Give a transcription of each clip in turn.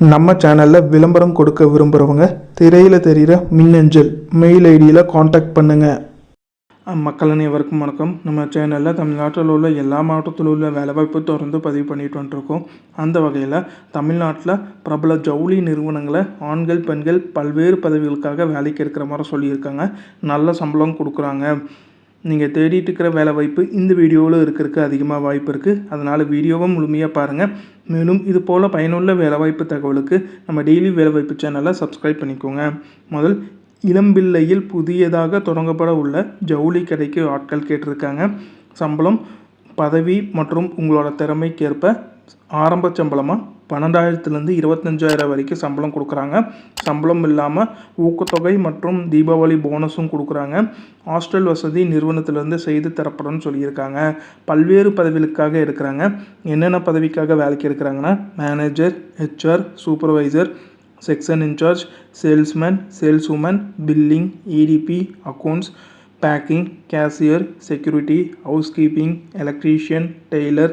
நம்ம சேனலில் விளம்பரம் கொடுக்க விரும்புகிறவங்க திரையில் தெரிகிற மின்னஞ்சல் மெயில் ஐடியில் காண்டாக்ட் பண்ணுங்கள் மக்கள் அனைவருக்கும் வணக்கம். நம்ம சேனலில் தமிழ்நாட்டில் உள்ள எல்லா மாவட்டத்தில் உள்ள வேலைவாய்ப்பு தொடர்ந்து பதிவு பண்ணிட்டு வந்துருக்கோம். அந்த வகையில் தமிழ்நாட்டில் பிரபல ஜவுளி நிறுவனங்களை ஆண்கள் பெண்கள் பல்வேறு பதவிகளுக்காக வேலைக்கு எடுக்கிற மாதிரி சொல்லியிருக்காங்க. நல்ல சம்பளம் கொடுக்குறாங்க. நீங்கள் தேடிட்டு இருக்கிற வேலை வாய்ப்பு இந்த வீடியோவில் இருக்கிறதுக்கு அதிகமாக வாய்ப்பு இருக்குது அதனால் வீடியோவை முழுமையாக பாருங்கள் மேலும் இது போல் பயனுள்ள வேலைவாய்ப்பு தகவலுக்கு நம்ம டெய்லி வேலைவாய்ப்பு சேனலை சப்ஸ்கிரைப் பண்ணிக்கோங்க. முதல் இளம்பிள்ளையில் புதியதாக தொடங்கப்பட உள்ள ஜவுளி கடைக்கு ஆட்கள் கேட்டிருக்காங்க. சம்பளம் பதவி மற்றும் உங்களோட திறமைக்கேற்ப ஆரம்ப சம்பளமாக பன்னெண்டாயிரத்துலேருந்து இருபத்தஞ்சாயிரம் வரைக்கும் சம்பளம் கொடுக்குறாங்க. சம்பளம் இல்லாமல் ஊக்கத்தொகை மற்றும் தீபாவளி போனஸும் கொடுக்குறாங்க. ஹாஸ்டல் வசதி நிறுவனத்திலேருந்து செய்து தரப்படும்னு சொல்லியிருக்காங்க. பல்வேறு பதவிகளுக்காக இருக்கிறாங்க. என்னென்ன பதவிக்காக வேலைக்கு எடுக்கிறாங்கன்னா? Manager HR supervisor section incharge salesman sales woman billing EDP accounts packing cashier security housekeeping electrician tailor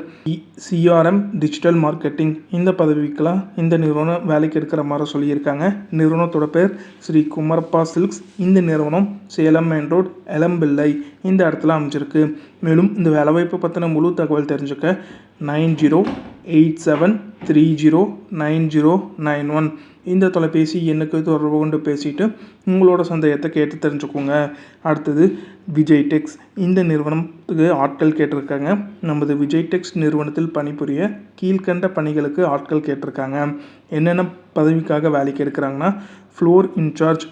CRM digital marketing. இந்த பதவிக்கெலாம் இந்த நிறுவனம் வேலைக்கு எடுக்கிற மாதிரி சொல்லியிருக்காங்க. நிறுவனத்தோட பேர் ஸ்ரீ குமரப்பா சில்க்ஸ். இந்த நிறுவனம் சேலம் மெயின் ரோட் எலம்பிள்ளை. இந்த இடத்துல அமைஞ்சிருக்கு. மேலும் இந்த வேலைவாய்ப்பு பற்றின முழு தகவல் தெரிஞ்சுக்க nine zero eight seven three zero nine zero nine one. இந்த தொலைபேசி எண்ணுக்கு தொடர்பு கொண்டு பேசிட்டு உங்களோட சந்தேகத்தை கேட்டு தெரிஞ்சுக்கோங்க. அடுத்தது விஜய் டெக்ஸ் இந்த நிறுவனத்துக்கு ஆட்கள் கேட்டிருக்காங்க. நமது விஜய் டெக்ஸ் நிறுவனத்தில் பணிபுரிய கீழ்கண்ட பணிகளுக்கு ஆட்கள் கேட்டிருக்காங்க. என்னென்ன பதவிக்காக வேலைக்கு எடுக்கிறாங்கன்னா ஃப்ளோர் இன்சார்ஜ்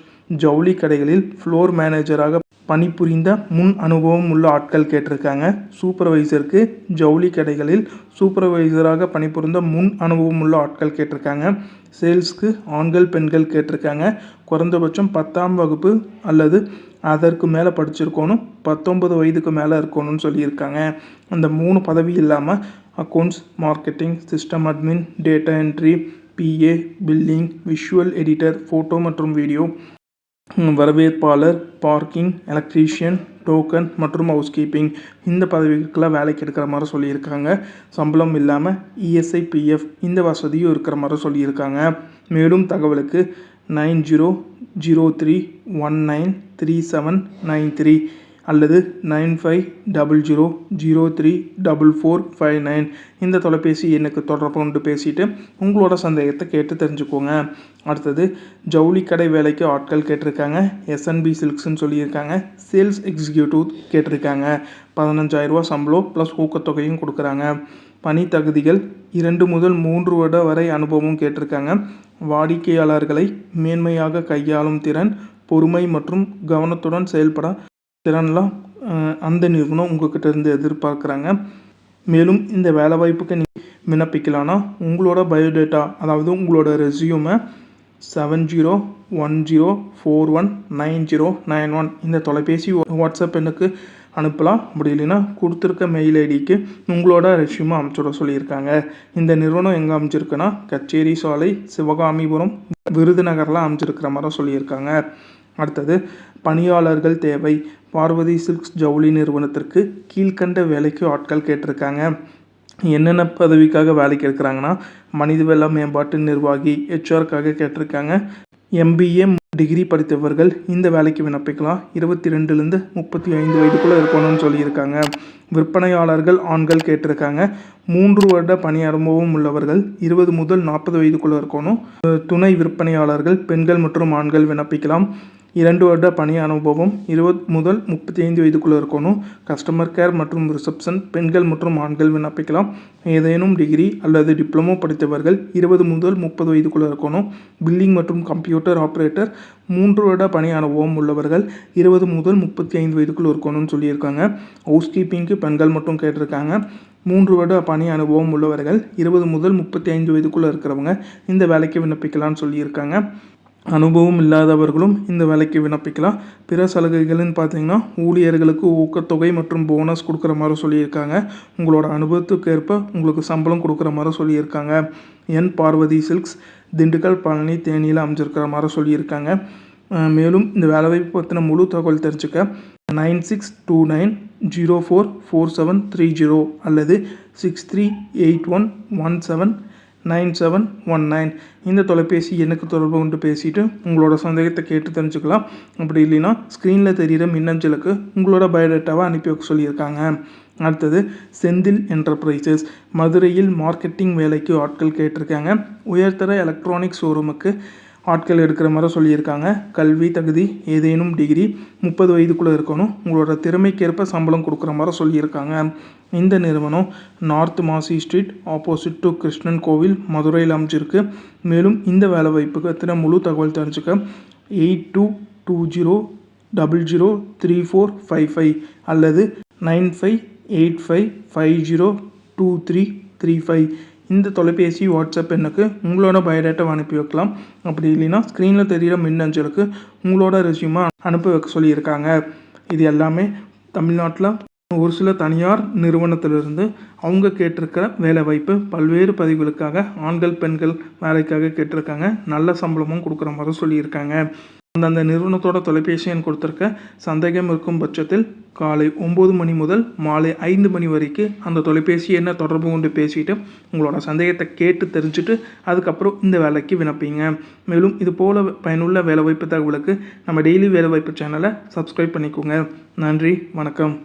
ஜவுளி கடைகளில் ஃப்ளோர் மேனேஜராக பணிபுரிந்த முன் அனுபவம் உள்ள ஆட்கள் கேட்டிருக்காங்க. சூப்பர்வைசருக்கு ஜவுளி கடைகளில் சூப்பர்வைசராக பணிபுரிந்த முன் அனுபவம் உள்ள ஆட்கள் கேட்டிருக்காங்க. சேல்ஸ்க்கு ஆண்கள் பெண்கள் கேட்டிருக்காங்க. குறைந்தபட்சம் பத்தாம் வகுப்பு அல்லது அதற்கு மேலே படிச்சிருக்கணும் பத்தொன்பது வயதுக்கு மேலே இருக்கணும்னு சொல்லியிருக்காங்க. அந்த மூணு பதவி இல்லாமல் accounts marketing system admin data entry PA billing visual editor photo மற்றும் வீடியோ வரவேற்பாளர் பார்க்கிங் எலக்ட்ரீஷியன் டோக்கன் மற்றும் ஹவுஸ் கீப்பிங் இந்த பதவிகளுக்கெல்லாம் வேலைக்கு எடுக்கிற மாதிரி சொல்லியிருக்காங்க. சம்பளம் இல்லாமல் இஎஸ்ஐ பிஎஃப் இந்த வசதியும் இருக்கிற மாதிரி சொல்லியிருக்காங்க. மேலும் தகவலுக்கு nine zero zero three one nine three seven nine three அல்லது nine five double zero zero three double four five nine. இந்த தொலைபேசி எண்ணுக்கு தொடர்பு கொண்டு பேசிட்டு உங்களோட சந்தேகத்தை கேட்டு தெரிஞ்சுக்கோங்க. அடுத்தது ஜவுளி கடை வேலைக்கு ஆட்கள் கேட்டிருக்காங்க. எஸ்என்பி சில்க்ஸ்னு சொல்லியிருக்காங்க. சேல்ஸ் எக்ஸிக்யூட்டிவ் கேட்டிருக்காங்க. பதினஞ்சாயிரரூவா சம்பளம் ப்ளஸ் ஊக்கத்தொகையும் கொடுக்குறாங்க. பணி தகுதிகள் இரண்டு முதல் மூன்று வருட வரை அனுபவம் கேட்டிருக்காங்க. வாடிக்கையாளர்களை மேன்மையாக கையாளும் திறன் பொறுமை மற்றும் கவனத்துடன் செயல்பட திறன்லாம் அந்த நிறுவனம் உங்கள்கிட்ட இருந்து எதிர்பார்க்குறாங்க. மேலும் இந்த வேலை வாய்ப்புக்கு நீ விண்ணப்பிக்கலான்னா உங்களோட பயோடேட்டா அதாவது உங்களோட ரெஸ்யூமை seven zero one zero four one nine zero nine one இந்த தொலைபேசி வாட்ஸ்அப் எண்ணுக்கு அனுப்பலாம். அப்படி இல்லைன்னா கொடுத்துருக்க மெயில் ஐடிக்கு உங்களோட ரெஸ்யூமை அனுப்பிச்சுட சொல்லியிருக்காங்க. இந்த நிறுவனம் எங்கே அமைச்சிருக்குன்னா கச்சேரி சாலை சிவகாமிபுரம் விருதுநகரில் அமைச்சிருக்கிற மாதிரி சொல்லியிருக்காங்க. அடுத்தது பணியாளர்கள் தேவை. பார்வதி சில்க்ஸ் ஜவுளி நிறுவனத்திற்கு கீழ்க்கண்ட வேலைக்கு ஆட்கள் கேட்டிருக்காங்க. என்னென்ன பதவிக்காக வேலைக்கு எடுக்கிறாங்கன்னா மனிதவள மேம்பாட்டு நிர்வாகி ஹெச்ஆர்க்காக கேட்டிருக்காங்க. எம்பிஏ டிகிரி படித்தவர்கள் இந்த வேலைக்கு விண்ணப்பிக்கலாம். இருபத்தி ரெண்டுலேருந்து முப்பத்தி ஐந்து வயதுக்குள்ளே இருக்கணும்னு சொல்லியிருக்காங்க. விற்பனையாளர்கள் ஆண்கள் கேட்டிருக்காங்க. மூன்று வருட பணி அனுபவம் உள்ளவர்கள் இருபது முதல் நாற்பது வயதுக்குள்ளே இருக்கணும். துணை விற்பனையாளர்கள் பெண்கள் மற்றும் ஆண்கள் விண்ணப்பிக்கலாம். இரண்டு வருட பணி அனுபவம் இருபது முதல் முப்பத்தி ஐந்து வயதுக்குள்ளே இருக்கணும். கஸ்டமர் கேர் மற்றும் ரிசப்ஷன் பெண்கள் மற்றும் ஆண்கள் விண்ணப்பிக்கலாம். ஏதேனும் டிகிரி அல்லது டிப்ளமோ படித்தவர்கள் இருபது முதல் முப்பது வயதுக்குள்ளே இருக்கணும். பில்லிங் மற்றும் கம்ப்யூட்டர் ஆப்ரேட்டர் மூன்று வருட பணி அனுபவம் உள்ளவர்கள் இருபது முதல் முப்பத்தி ஐந்து வயதுக்குள்ளே இருக்கணும்னு சொல்லியிருக்காங்க. ஹவுஸ் கீப்பிங்க்கு பெண்கள் மட்டும் கேட்டிருக்காங்க. மூன்று வருட பணி அனுபவம் உள்ளவர்கள் இருபது முதல் முப்பத்தி ஐந்து வயதுக்குள்ளே இருக்கிறவங்க இந்த வேலைக்கு விண்ணப்பிக்கலாம்னு சொல்லியிருக்காங்க. அனுபவம் இல்லாதவர்களும் இந்த வேலைக்கு விண்ணப்பிக்கலாம். பிற சலுகைகள்னு பார்த்தீங்கன்னா ஊழியர்களுக்கு ஊக்கத்தொகை மற்றும் போனஸ் கொடுக்குற மாதிரி சொல்லியிருக்காங்க. உங்களோட அனுபவத்துக்கு ஏற்ப உங்களுக்கு சம்பளம் கொடுக்குற மாதிரி சொல்லியிருக்காங்க. என் பார்வதி சில்க்ஸ் திண்டுக்கல் பழனி தேனியில் அமைஞ்சிருக்கிற மாதிரி சொல்லியிருக்காங்க மேலும் இந்த வேலைவாய்ப்பு பற்றின முழு தகவல் தெரிஞ்சுக்க nine six two nine zero four four seven three zero அல்லது six three eight one one seven nine seven one nine. இந்த தொலைபேசி எண்ணுக்கு தொடர்பு கொண்டு பேசிட்டு உங்களோட சந்தேகத்தை கேட்டு தெரிஞ்சுக்கலாம். அப்படி இல்லைன்னா ஸ்க்ரீனில் தெரிகிற மின்னஞ்சலுக்கு உங்களோட பயோடேட்டாவை அனுப்பி வைக்க சொல்லியிருக்காங்க. அடுத்தது செந்தில் என்டர்பிரைசஸ் மதுரையில் மார்க்கெட்டிங் வேலைக்கு ஆட்கள் கேட்டிருக்காங்க. உயர்தர எலக்ட்ரானிக் ஷோரூமுக்கு ஆட்கள் எடுக்கிற மாதிரி சொல்லியிருக்காங்க. கல்வி தகுதி ஏதேனும் டிகிரி முப்பது வயதுக்குள்ளே இருக்கணும். உங்களோட திறமைக்கேற்ப சம்பளம் கொடுக்குற மாதிரி சொல்லியிருக்காங்க. இந்த நிறுவனம் north Masi street opposite to Krishnan கோவில் மதுரையில் அமைச்சிருக்கு மேலும் இந்த வேலை வாய்ப்புக்கு எத்தனை முழு தகவல் தெரிஞ்சுக்க eight two two zero double zero three four five five அல்லது nine five eight five five zero two three three five இந்த தொலைபேசி வாட்ஸ்அப் எண்ணுக்கு உங்களோட பயோடேட்டாவை அனுப்பி வைக்கலாம். அப்படி இல்லைன்னா ஸ்க்ரீனில் தெரிகிற மின்னஞ்சலுக்கு உங்களோட ரெஸ்யூமை அனுப்பி வைக்க சொல்லியிருக்காங்க. இது எல்லாமே தமிழ்நாட்டில் ஒரு சில தனியார் நிறுவனத்திலிருந்து அவங்க கேட்டிருக்கிற வேலை வாய்ப்பு பல்வேறு பதிவுகளுக்காக ஆண்கள் பெண்கள் வேலைக்காக கேட்டிருக்காங்க. நல்ல சம்பளமும் கொடுக்குற மாதிரி சொல்லியிருக்காங்க. அந்தந்த நிறுவனத்தோட தொலைபேசி எண் கொடுத்துருக்க சந்தேகம் இருக்கும் பட்சத்தில் காலை ஒம்பது மணி முதல் மாலை ஐந்து மணி வரைக்கும் அந்த தொலைபேசி எண்ணை தொடர்பு கொண்டு பேசிட்டு உங்களோட சந்தேகத்தை கேட்டு தெரிஞ்சுட்டு அதுக்கப்புறம் இந்த வேலைக்கு விண்ணப்பிங்க. மேலும் இது போல் பயனுள்ள வேலைவாய்ப்பு தகவலுக்கு நம்ம டெய்லி வேலைவாய்ப்பு சேனலை சப்ஸ்கிரைப் பண்ணிக்கோங்க. நன்றி வணக்கம்.